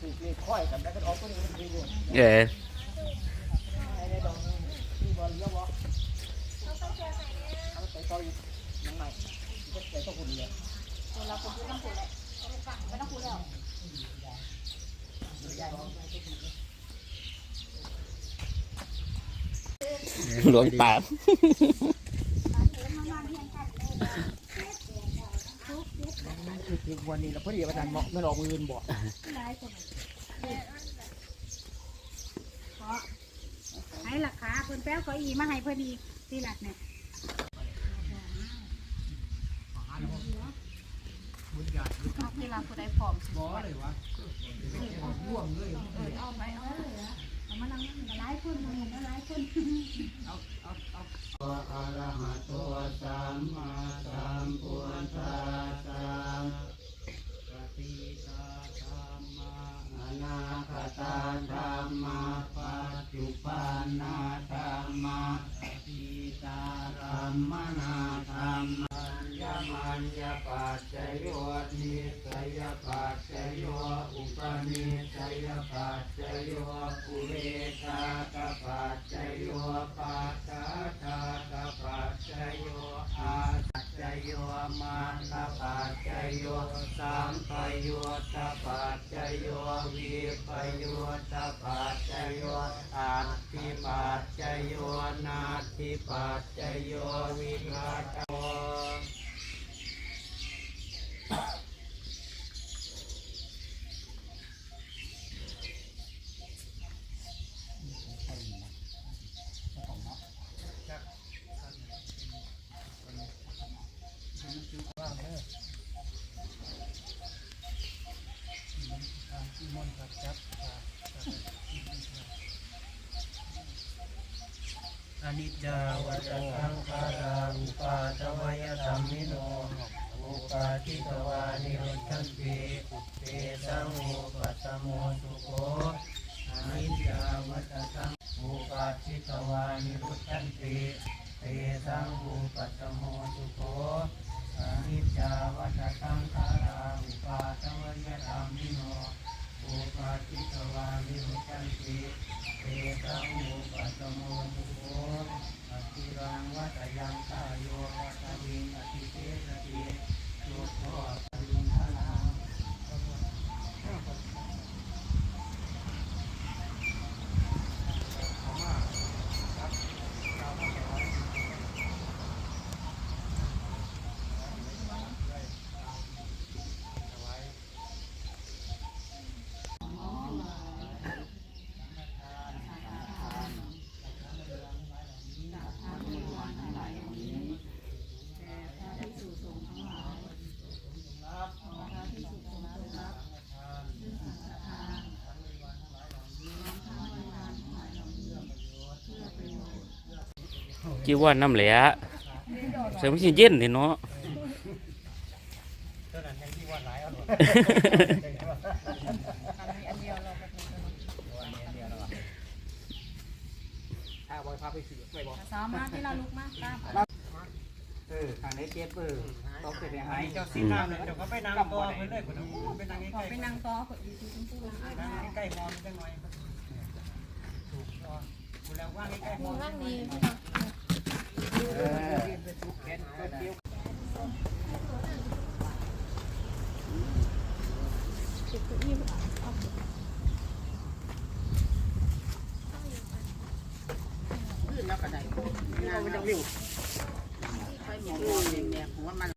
ปลูกเลยค่อยกันแล้วก็ออกก็นี่มันดีอยู่เออไอ้ในดองที่บอลเยอะบ่เอาไปต่อยยังไงก็แต่ต้องคนเดียวคนเราคนที่ต้องพูดแหละไม่ต้องพูดแล้วหลวงตาคือ ถึงวันนี้เราพอดีประธานเหมาะไม่รอมือนบ่ให้ราคาเพิ่นแป้วเก้าอีมาให้เพิ่นอีกที่หลักเนี่ยที่เราผู้ใดพร้อมสิบ่เลยวะร่วมเลยเออเอาไปเอาเลยเอามานั่งนั่งหลายคนมาเห็นหลายคนอะระหะโตสัมมาสัมพุทธัสสะปฏิตาธรรมาอนาคตาธรรมาปัจจุปันนาธรร มาปฏิตาธรรมนาธรรมัญญมัญญปัจจโยนิสยปัจจโยอุปนิสยปัจจโยปุเรชาตปัจจโยปัสสะชาตปัจจโยอาปัจจโยมาตปัจจโยสัมปโยตปัจจ โยวิปโยตปัจจโยอัตติปัจจโยนาทิปัจจโยวิราชโย อ นิจจาวัฏสังขาราอุปาทวยธรรมิโนอุปาทิตวานิโรธันติปุตเตสังโมปัสโมสุโขอนิจจาวัฏสังอุปาทิตวานิโรธันติเตสังโมปัสโมสุโขอนิจจาวัฏสังขาราอุปาทวยธรรมิโนอุปาทิตวานิโรธันติเอตังอุปัสโม ตยังตายโยวัตวิงอติเตสติสุโขอติงพลัง จีว่าน้ำเหลยใส่ไม่ใช่เย็นเนาะเนาหลายอร่อยอันเดียวเรารถที่เราลุกมากตามเออทางนี้เจ็บเออต้องเป็นยังไงเจ้าสีน้ำเนี่ยเดี๋ยวก็ไปนั่งตัวไปเลยคนไปนั่งใกล้ไปนั่งต่อคนอีกทีชมพูนั่งใกล้มองจังหน่อยถูกต้องกูแล้วว่างใกล้มองร่างนี้เออแขน เกี่ยวขึ้นแล้วก็ได้งานมันจะวิ่งค่อยหมองแดงๆผมว่ามัน